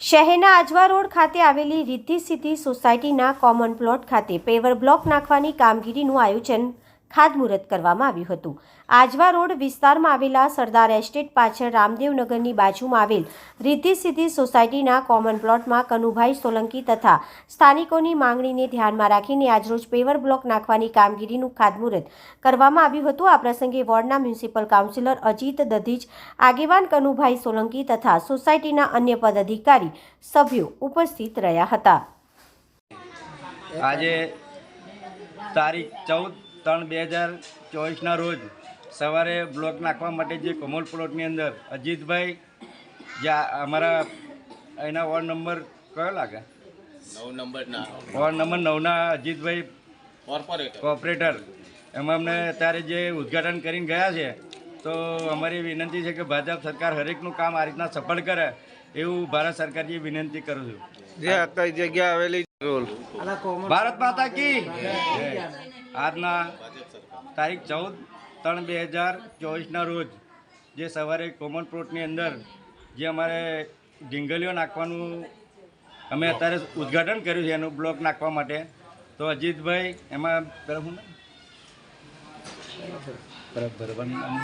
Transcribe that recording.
શહેરના આજવા રોડ ખાતે આવેલી રિદ્ધિ સિદ્ધિ સોસાયટીના કોમન પ્લોટ ખાતે પેવર બ્લોક નાખવાની કામગીરીનું આયોજન ખાતમુહૂર્ત કરવામાં આવ્યું હતું. આજવા રોડ વિસ્તારમાં આવેલા સરદાર એસ્ટેટ પાછળ રામદેવનગરની બાજુમાં આવેલ રિદ્ધિ સિદ્ધિ સોસાયટીના કોમન પ્લોટમાં કનુભાઈ સોલંકી તથા સ્થાનિકોની માંગણીને ધ્યાનમાં રાખીને આજરોજ પેવર બ્લોક નાખવાની કામગીરીનું ખાતમુહૂર્ત કરવામાં આવ્યું હતું. આ પ્રસંગે વોર્ડના મ્યુનિસિપલ કાઉન્સિલર અજીત દધીજ, આગેવાન કનુભાઈ સોલંકી તથા સોસાયટીના અન્ય પદાધિકારી સભ્યો ઉપસ્થિત રહ્યા હતા. આજે તારીખ ચૌદ ત્રણ બે હજાર ચોવીસના રોજ સવારે બ્લોક નાખવા માટે જે કમોલ પ્લોટની અંદર અજીતભાઈ જે અમારા એના વોર્ડ નંબર કયો લાગે? નવ નંબર વોર્ડ નંબર નવના અજીતભાઈ કોર્પોરેટર. કોઓપરેટર એમાં અમને અત્યારે જે ઉદ્ઘાટન કરીને ગયા છે તો અમારી વિનંતી છે કે ભાજપ સરકાર હરેકનું કામ આ રીતના સફળ કરે એવું ભારત સરકારજી વિનંતી કરું છું. જે જગ્યા આવેલી રોલ ભારત માતા કી. આજના તારીખ ચૌદ ત્રણ બે હજાર ચોવીસના રોજ જે સવારે કોમન પ્લોટની અંદર જે અમારે ઢીંગલીઓ નાખવાનું અમે અત્યારે ઉદ્ઘાટન કર્યું છે એનું બ્લોક નાખવા માટે. તો અજીતભાઈ, એમાં હું બરાબર